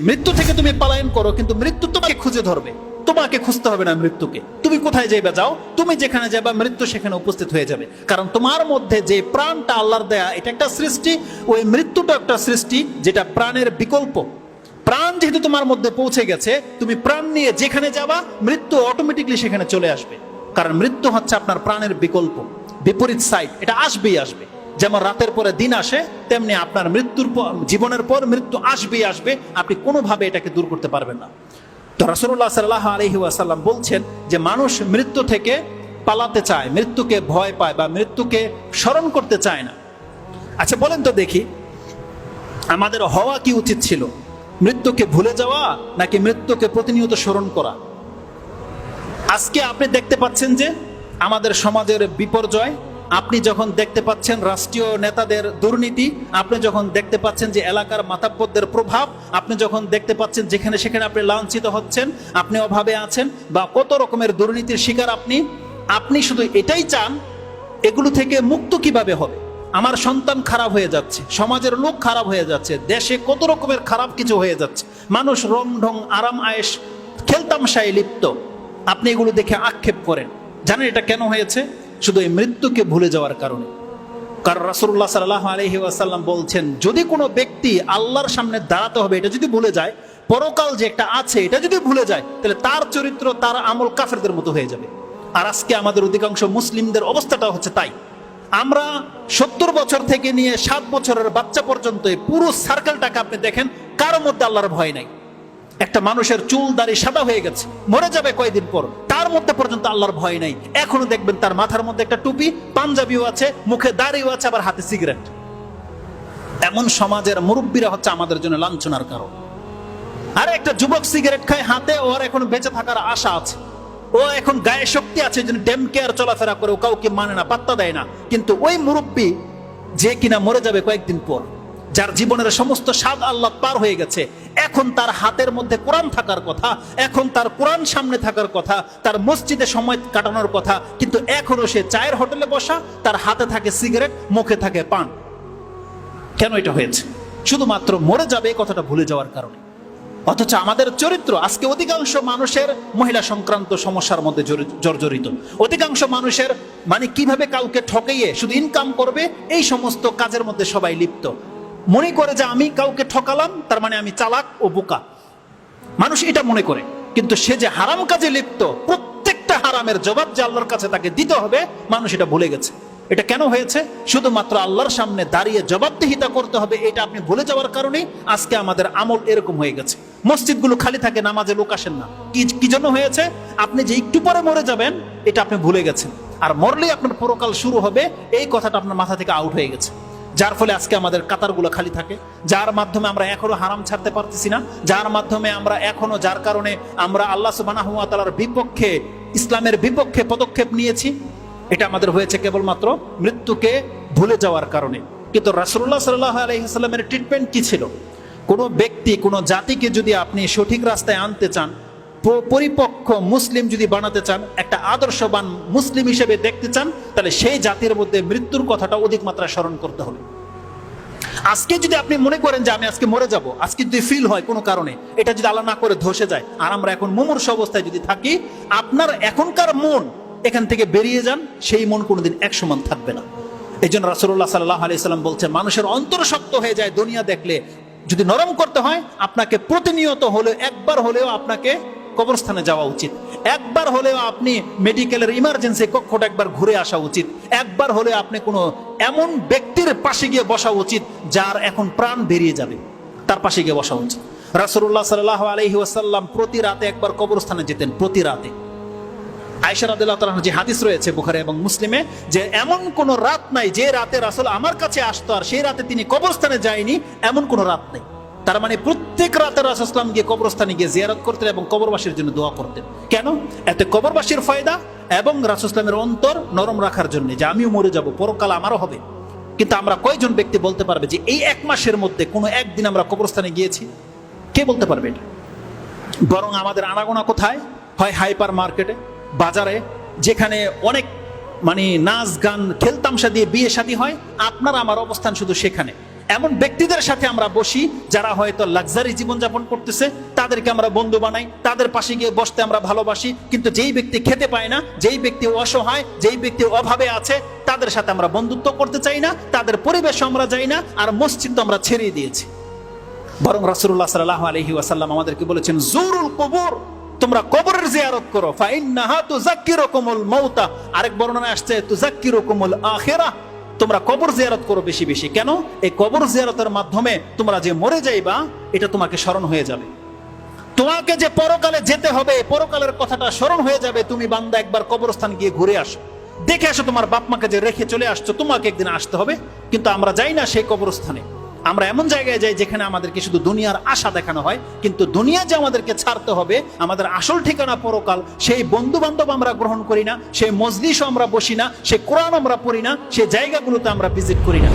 মৃত্যু থেকে তুমি পলায়ন করো, কিন্তু মৃত্যু তোমাকে খুঁজে ধরবে। তোমাকে খুঁজতে হবে না মৃত্যুকে। তুমি কোথায় যাইবা যাও, তুমি যেখানে যাবা মৃত্যু সেখানে উপস্থিত হয়ে যাবে। কারণ তোমার মধ্যে যে প্রাণটা আল্লাহর দেয়া, এটা একটা সৃষ্টি। ওই মৃত্যুটা একটা সৃষ্টি, যেটা প্রাণের বিকল্প। প্রাণ যেহেতু তোমার মধ্যে পৌঁছে গেছে, তুমি প্রাণ নিয়ে যেখানে যাবা, মৃত্যু অটোমেটিকলি সেখানে চলে আসবে। কারণ মৃত্যু হচ্ছে আপনার প্রাণের বিকল্প। বিপরীত সাইড এটা আসবেই আসবে। যেমন রাতের পরে দিন আসে, তেমনি আপনার মৃত্যুর পর, জীবনের পর মৃত্যু আসবেই আসবে, আপনি কোনোভাবে এটাকে দূর করতে পারবেন না। তো রাসুল্লাহ সাল্লাহ আলহি আসাল্লাম বলছেন যে, মানুষ মৃত্যু থেকে পালাতে চায়, মৃত্যুকে ভয় পায় বা মৃত্যুকে স্মরণ করতে চায় না। আচ্ছা বলেন তো দেখি, আমাদের হওয়া কি উচিত ছিল? মৃত্যুকে ভুলে যাওয়া নাকি মৃত্যুকে প্রতিনিয়ত স্মরণ করা? আজকে আপনি দেখতে পাচ্ছেন যে, আমাদের সমাজের বিপর্যয় আপনি যখন দেখতে পাচ্ছেন রাষ্ট্রীয় নেতাদের দুর্নীতি, আপনি যখন দেখতে পাচ্ছেন যে এলাকার মাতাব্বদের প্রভাব, আপনি যখন দেখতে পাচ্ছেন যেখানে সেখানে আপনি লাঞ্ছিত হচ্ছেন, আপনি অভাবে আছেন বা কত রকমের দুর্নীতির শিকার আপনি আপনি শুধু এটাই চান, এগুলো থেকে মুক্ত কীভাবে হবে? আমার সন্তান খারাপ হয়ে যাচ্ছে, সমাজের লোক খারাপ হয়ে যাচ্ছে, দেশে কত রকমের খারাপ কিছু হয়ে যাচ্ছে। মানুষ রং ঢং, আরাম আয়েস খেলতামশায় লিপ্ত। আপনি এগুলো দেখে আক্ষেপ করেন। জানেন এটা কেন হয়েছে? শুধু এই মৃত্যুকে ভুলে যাওয়ার কারণে। কারণ রাসুল্লাহ সাল্লাহ আলহি আসাল্লাম বলছেন, যদি কোনো ব্যক্তি আল্লাহর সামনে দাঁড়াতে হবে, এটা যদি ভুলে যায়, পরকাল যে একটা আছে, এটা যদি ভুলে যায়, তাহলে তার চরিত্র, তার আমল কাফেরদের মতো হয়ে যাবে। আর আজকে আমাদের অধিকাংশ মুসলিমদের অবস্থাটা হচ্ছে তাই। আমরা সত্তর বছর থেকে নিয়ে সাত বছরের বাচ্চা পর্যন্ত পুরো সার্কেলটাকে আপনি দেখেন, কারোর মধ্যে আল্লাহর ভয় নাই। একটা মানুষের চুল দাড়ি সাদা হয়ে গেছে, মরে যাবে কয়েকদিন পর। তার মধ্যে পর্যন্ত আল্লাহর ভয় নাই। এখনও দেখবেন তার মাথার মধ্যে একটা টুপি, পাঞ্জাবিও আছে, মুখে দাড়িও আছে, আবার হাতে সিগারেট এমন সমাজের মুরব্বীরা হচ্ছে আমাদের জন্য লাঞ্ছনার কারণ। আরে একটা যুবক সিগারেট খায় হাতে, ওর এখন বেঁচে থাকার আশা আছে। ও এখন গায়ে শক্তি আছে জন্য ডেম কেয়ার চলাফেরা করে, ও কাউকে মানে না, পাত্তা দেয় না। কিন্তু ওই মুরব্বী যে কিনা মরে যাবে কয়েকদিন পর, যার জীবনের সমস্ত স্বাদ আল্লাহ পার হয়ে গেছে এখন তার হাতের মধ্যে কোরআন থাকার কথা, এখন তার কোরআন সামনে থাকার কথা, তার মসজিদে সময় কাটানোর কথা, কিন্তু এখনও সে চায়ের হোটেলে বসা, তার হাতে থাকে সিগারেট, মুখে থাকে পান। কেন এটা হয়েছে? শুধুমাত্র মরে যাবে এই কথাটা ভুলে যাওয়ার কারণে। অথচ আমাদের চরিত্র আজকে অধিকাংশ মানুষের মহিলা সংক্রান্ত সমস্যার মধ্যে জর্জরিত। অধিকাংশ মানুষের মানে কীভাবে কাউকে ঠকাইয়ে শুধু ইনকাম করবে, এই সমস্ত কাজের মধ্যে সবাই লিপ্ত। মনে করে যে আমি কাউকে ঠকালাম, তার মানে আমি চালাক ও বোকা। মানুষ এটা মনে করে, কিন্তু সে যে হারাম কাজে লিপ্ত, প্রত্যেকটা হারামের জবাব যে আল্লাহর কাছে তাকে দিতে হবে, মানুষ এটা ভুলে গেছে। এটা কেন হয়েছে? শুধুমাত্র আল্লাহর সামনে দাঁড়িয়ে জবাবদিহিতা করতে হবে, এটা আপনি ভুলে যাওয়ার কারণে আজকে আমাদের আমল এরকম হয়ে গেছে। মসজিদগুলো খালি থাকে, নামাজে লোক আসেন না। কি কি জন্য হয়েছে? আপনি যে একটু পরে মরে যাবেন, এটা আপনি ভুলে গেছেন। আর মরলেই আপনার পরকাল শুরু হবে, এই কথাটা আপনার মাথা থেকে আউট হয়ে গেছে। যার ফলে আজকে আমাদের কাতারগুলো খালি থাকে, যার মাধ্যমে আমরা এখনও হারাম ছাড়তে পারতেছি না, যার মাধ্যমে আমরা এখনও, যার কারণে আমরা আল্লাহ সুবাহ তালার বিপক্ষে, ইসলামের বিপক্ষে পদক্ষেপ নিয়েছি, এটা আমাদের হয়েছে কেবলমাত্র মৃত্যুকে ভুলে যাওয়ার কারণে। কিন্তু রাসুল্লাহ সাল্লাহ আলহিহাস্লামের ট্রিটমেন্ট কি ছিল? কোনো ব্যক্তি, কোনো জাতিকে যদি আপনি সঠিক রাস্তায় আনতে চান পরিপক্ক মুসলিম যদি বানাতে চান, একটা আদর্শবান মুসলিম হিসেবে দেখতে চান, তাহলে সেই জাতির মধ্যে মৃত্যুর কথাটা অধিক মাত্রায় স্মরণ করতে হবে। আজকে যদি আপনি মনে করেন যে আমি আজকে মরে যাব, আজকে যদি ফিল হয় কোনো কারণে, এটা যদি আল্লাহ না করে ধসে যায়, আর আমরা এখন মুমূর্ষ অবস্থায় যদি থাকি, আপনার এখনকার মন এখান থেকে বেরিয়ে যান, সেই মন কোনোদিন এক সমান থাকবে না। এই জন্য রাসুল্লাহ সাল্লাহ আলি সাল্লাম বলছেন, মানুষের অন্তর শক্ত হয়ে যায় দুনিয়া দেখলে। যদি নরম করতে হয়, আপনাকে প্রতিনিয়ত হলে একবার হলেও আপনাকে কবরস্থানে যাওয়া উচিত। একবার হলেও আপনি মেডিকেলের ইমার্জেন্সি কক্ষটা একবার ঘুরে আসা উচিত। একবার হলে আপনি কোনো এমন ব্যক্তির পাশে গিয়ে বসা উচিত যার এখন প্রাণ বেরিয়ে যাবে। তার পাশে গিয়ে বসা উচিত। রাসুল্লাহ সাল্লাহ আলহি ওয়াসাল্লাম প্রতি রাতে একবার কবরস্থানে যেতেন, প্রতি রাতে। আয়সা রাদিল্লাহ যে হাদিস রয়েছে এবং মুসলিমে, যে এমন কোন রাত নাই যে রাতে আমার কাছে আসতো আর সেই রাতে তিনি কবরস্থানে যায়নি, এমন কোন রাত নেই। তার মানে প্রত্যেক রাতে রাসুলাম গিয়ে কবরস্থানে গিয়ে জিয়ারত করতেন এবং কবরবাসীর জন্য দোয়া করতেন। কেন? এতে কবরবাসীর ফায়দা এবং রাসুসলামের অন্তর নরম রাখার জন্য যে আমিও মরে যাব, পরকাল আমারও হবে। কিন্তু আমরা কয়জন ব্যক্তি বলতে পারবে যে এই এক মাসের মধ্যে কোনো একদিন আমরা কবরস্থানে গিয়েছি? কে বলতে পারবে এটা? বরং আমাদের আনাগোনা কোথায়? হয় হাইপার মার্কেটে, বাজারে, যেখানে অনেক মানে নাচ গান, খেলতামশা দিয়ে বিয়ে শাদী হয়, আপনার আমার অবস্থান শুধু সেখানে। এমন ব্যক্তিদের সাথে আমরা বসি যারা হয়তো লাক্সারি জীবনযাপন করতেছে, তাদেরকে আমরা বন্ধু বানাই, তাদের পাশে গিয়ে বসতে আমরা ভালোবাসি, কিন্তু যেই ব্যক্তি খেতে পায় না, যেই ব্যক্তি অসহায়, যেই ব্যক্তি অভাবে আছে, তাদের সাথে আমরা বন্ধুত্ব করতে চাই না, তাদের পরিবেশ আমরা যাই না, আর মসজিদ তো আমরা ছেড়ে দিয়েছি। বরং রাসূলুল্লাহ সাল্লাল্লাহু আলাইহি ওয়াসাল্লাম আমাদেরকে বলেছেন, জুরুল কবর, তোমরা কবরের জিয়ারত করো, ফাইন্নাহা তুযাক্কিরুকুমুল মৌতা আরেক বর্ণনা আসছে, তুযাক্কিরুকুমুল আখিরাহ। তোমরা কবর জিয়ারত করো বেশি বেশি। কেন? এই কবর জিয়ারতের মাধ্যমে তোমরা যে মরে যাইবা, এটা তোমাকে স্মরণ হয়ে যাবে। তোমাকে যে পরকালে যেতে হবে পরকালের কথাটা স্মরণ হয়ে যাবে। তুমি বান্দা একবার কবরস্থান গিয়ে ঘুরে আসো। দেখে আসো তোমার বাপ মাকে যে রেখে চলে আসছো, তোমাকে একদিন আসতে হবে। কিন্তু আমরা যাই না সেই কবরস্থানে। আমরা এমন জায়গায় যাই যেখানে আমাদেরকে শুধু দুনিয়ার আশা দেখানো হয়, কিন্তু দুনিয়া যে আমাদেরকে ছাড়তে হবে, আমাদের আসল ঠিকানা পরকাল, সেই বন্ধু বান্ধব আমরা গ্রহণ করি না, সেই মজলিসও আমরা বসি না, সেই কোরআন আমরা পড়ি না সে জায়গাগুলোতে আমরা ভিজিট করি না।